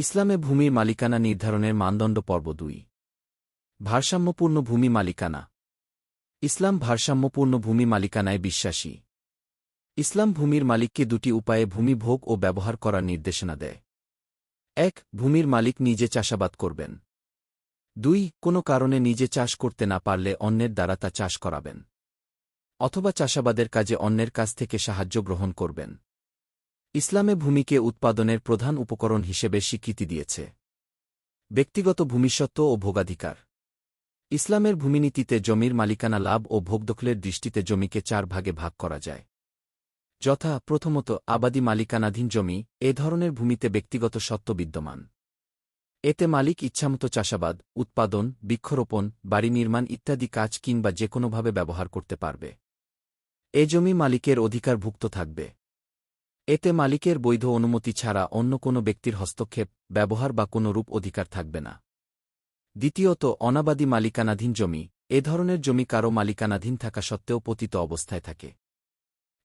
ইসলামে ভূমির মালিকানা নির্ধারণের মানদণ্ড পর্ব দুই। ভারসাম্যপূর্ণ ভূমি মালিকানা। ইসলাম ভারসাম্যপূর্ণ ভূমি মালিকানায় বিশ্বাসী। ইসলাম ভূমির মালিককে দুটি উপায়ে ভূমি ভোগ ও ব্যবহার করার নির্দেশনা দেয়। এক, ভূমির মালিক নিজে চাষাবাদ করবেন। দুই, কোনো কারণে নিজে চাষ করতে না পারলে অন্যের দ্বারা তা চাষ করাবেন। অথবা চাষাবাদের কাজে অন্যের কাছ থেকে সাহায্য গ্রহণ করবেন। ইসলামে ভূমিকে উৎপাদনের প্রধান উপকরণ হিসেবে স্বীকৃতি দিয়েছে। ব্যক্তিগত ভূমিসত্ত্ব ও ভোগাধিকার। ইসলামের ভূমিনীতিতে জমির মালিকানা লাভ ও ভোগদখলের দৃষ্টিতে জমিকে চার ভাগে ভাগ করা যায়। যথা, প্রথমত, আবাদি মালিকানাধীন জমি, এ ধরনের ভূমিতে ব্যক্তিগত সত্ত্ব বিদ্যমান। এতে মালিক ইচ্ছামতো চাষাবাদ, উৎপাদন, বৃক্ষরোপণ, বাড়ি নির্মাণ ইত্যাদি কাজ কিংবা যে কোনোভাবে ব্যবহার করতে পারবে। এ জমি মালিকের অধিকারভুক্ত থাকবে। এতে মালিকের বৈধ অনুমতি ছাড়া অন্য কোনো ব্যক্তির হস্তক্ষেপ, ব্যবহার বা কোনো রূপ অধিকার থাকবে না। দ্বিতীয়ত, অনাবাদী মালিকানাধীন জমি, এ ধরনের জমি কারও মালিকানাধীন থাকা সত্ত্বেও পতিত অবস্থায় থাকে।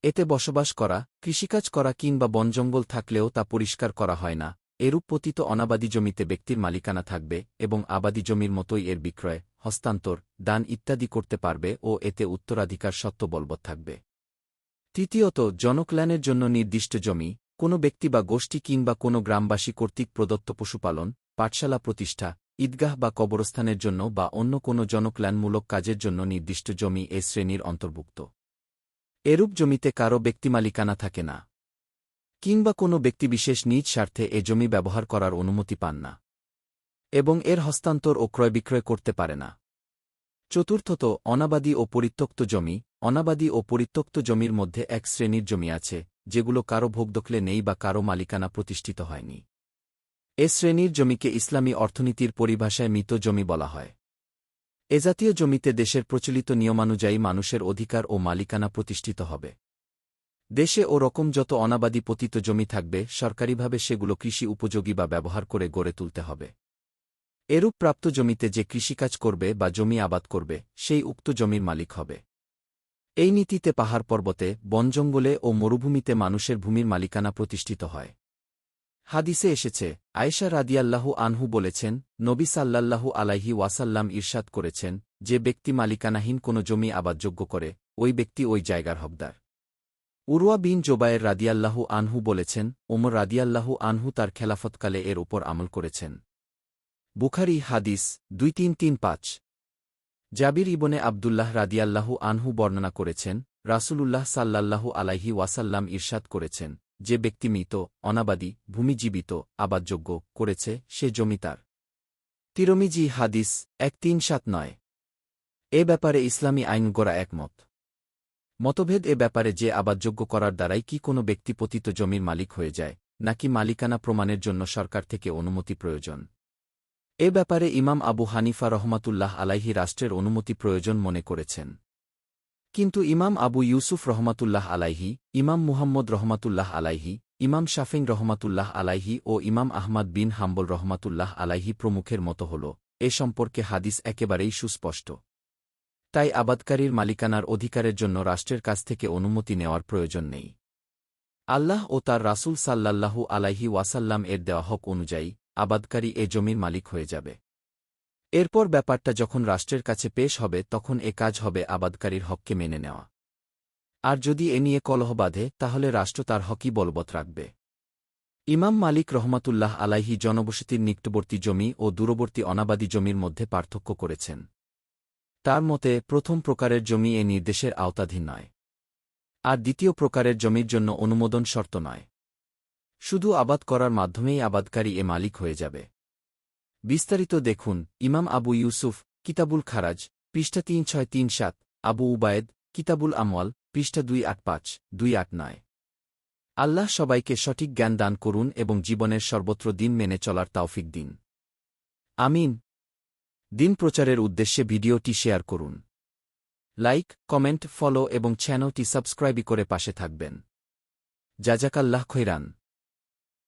এতে বসবাস করা, কৃষিকাজ করা কিংবা বনজঙ্গল থাকলেও তা পরিষ্কার করা হয় না। এরূপ পতিত অনাবাদী জমিতে ব্যক্তির মালিকানা থাকবে এবং আবাদী জমির মতোই এর বিক্রয়, হস্তান্তর, দান ইত্যাদি করতে পারবে ও এতে উত্তরাধিকার সত্ত্ব বলবৎ থাকবে। তৃতীয়ত, জনকল্যাণের জন্য নির্দিষ্ট জমি, কোনো ব্যক্তি বা গোষ্ঠী কিংবা কোনো গ্রামবাসী কর্তৃক প্রদত্ত পশুপালন, পাঠশালা প্রতিষ্ঠা, ঈদগাহ বা কবরস্থানের জন্য বা অন্য কোনো জনকল্যাণমূলক কাজের জন্য নির্দিষ্ট জমি এ শ্রেণির অন্তর্ভুক্ত। এরূপ জমিতে কারও ব্যক্তিমালিকানা থাকে না। কিংবা কোনো ব্যক্তিবিশেষ নিজ স্বার্থে এ জমি ব্যবহার করার অনুমতি পান না। এবং এর হস্তান্তর ও ক্রয় বিক্রয় করতে পারে না। চতুর্থত, অনাবাদী ও পরিত্যক্ত জমি, অনাবাদী ও পরিত্যক্ত জমির মধ্যে এক শ্রেণির জমি আছে, যেগুলো কারও ভোগদখলে নেই বা কারও মালিকানা প্রতিষ্ঠিত হয়নি। এ শ্রেণির জমিকে ইসলামী অর্থনীতির পরিভাষায় মৃত জমি বলা হয়। এ জাতীয় জমিতে দেশের প্রচলিত নিয়মানুযায়ী মানুষের অধিকার ও মালিকানা প্রতিষ্ঠিত হবে। দেশে ও রকম যত অনাবাদী পতিত জমি থাকবে, সরকারিভাবে সেগুলো কৃষি উপযোগী বা ব্যবহার করে গড়ে তুলতে হবে। এরূপ প্রাপ্ত জমিতে যে কৃষিকাজ করবে বা জমি আবাদ করবে, সেই উক্ত জমির মালিক হবে। এই নীতিতে পাহাড় পর্বতে বনজঙ্গলে ও মরুভূমিতে মানুষের ভূমির মালিকানা প্রতিষ্ঠিত হয়। হাদিসে এসেছে, আয়েশা রাদিয়াল্লাহু আনহু বলেছেন, নবী সাল্লাল্লাহু আলাইহি ওয়াসাল্লাম ইরশাদ করেছেন, যে ব্যক্তি মালিকানাহীন কোনো জমি আবাদযোগ্য করে, ওই ব্যক্তি ওই জায়গার হকদার। উরুয়া বিন জোবায়ের রাদিয়াল্লাহু আনহু বলেছেন, ওমর রাদিয়াল্লাহু আনহু তার খেলাফতকালে এর ওপর আমল করেছেন। বুখারি হাদিস দুই তিন তিন পাঁচ। জাবির ইবনে আবদুল্লাহ রাদিয়াল্লাহু আনহু বর্ণনা করেছেন, রাসূলুল্লাহ সাল্লাল্লাহু আলাইহি ওয়াসাল্লাম ইরশাদ করেছেন, যে ব্যক্তি মৃত, অনাবাদী, ভূমিজীবিত, আবাদযোগ্য করেছে, সে জমি তার। তিরমিজি হাদিস এক তিন সাত নয়। এ ব্যাপারে ইসলামী আইন গোড়া একমত। মতভেদ এ ব্যাপারে যে আবাদযোগ্য করার দ্বারাই কি কোনো ব্যক্তি পতিত জমির মালিক হয়ে যায়, নাকি মালিকানা প্রমাণের জন্য সরকার থেকে অনুমতি প্রয়োজন। এ ব্যাপারে ইমাম আবু হানিফা রহমাতুল্লাহ আলাইহি রাষ্ট্রের অনুমতি প্রয়োজন মনে করেছেন। কিন্তু ইমাম আবু ইউসুফ রহমাতুল্লাহ আলাইহি, ইমাম মুহাম্মদ রহমাতুল্লাহ আলাইহি, ইমাম শাফিং রহমাতুল্লাহ আলাইহি ও ইমাম আহমদ বিন হাম্বল রহমাতুল্লাহ আলাইহি প্রমুখের মতো হল। এ সম্পর্কে হাদিস একেবারেই সুস্পষ্ট। তাই আবাদকারীর মালিকানার অধিকারের জন্য রাষ্ট্রের কাছ থেকে অনুমতি নেওয়ার প্রয়োজন নেই। আল্লাহ ও তার রাসুল সাল্লাল্লাহু আলাইহি ওয়াসাল্লাম এর দেওয়া হক অনুযায়ী আবাদকারী এ জমির মালিক হয়ে যাবে। এরপর ব্যাপারটা যখন রাষ্ট্রের কাছে পেশ হবে, তখন এ কাজ হবে আবাদকারীর হককে মেনে নেওয়া। আর যদি এ নিয়ে কলহ বাঁধে, তাহলে রাষ্ট্র তার হকই বলবৎ রাখবে। ইমাম মালিক রহমাতুল্লাহ আলাইহি জনবসতির নিকটবর্তী জমি ও দূরবর্তী অনাবাদী জমির মধ্যে পার্থক্য করেছেন। তার মতে, প্রথম প্রকারের জমি এ নির্দেশের আওতাধীন নয়। আর দ্বিতীয় প্রকারের জমির জন্য অনুমোদন শর্ত নয়। শুধু আবাদ করার মাধ্যমেই আবাদকারী এ মালিক হয়ে যাবে। বিস্তারিত দেখুন, ইমাম আবু ইউসুফ, কিতাবুল খারাজ, পৃষ্ঠা তিন ছয় তিন সাত, আবু উবায়েদ, কিতাবুল আমওয়াল, পৃষ্ঠা দুই আট পাঁচ, দুই আট নয়। আল্লাহ সবাইকে সঠিক জ্ঞান দান করুন এবং জীবনের সর্বত্র দিন মেনে চলার তাওফিক দিন। আমিন। দিন প্রচারের উদ্দেশ্যে ভিডিওটি শেয়ার করুন। লাইক, কমেন্ট, ফলো এবং চ্যানেলটি সাবস্ক্রাইবই করে পাশে থাকবেন। জাজাকাল্লাহ খৈরান।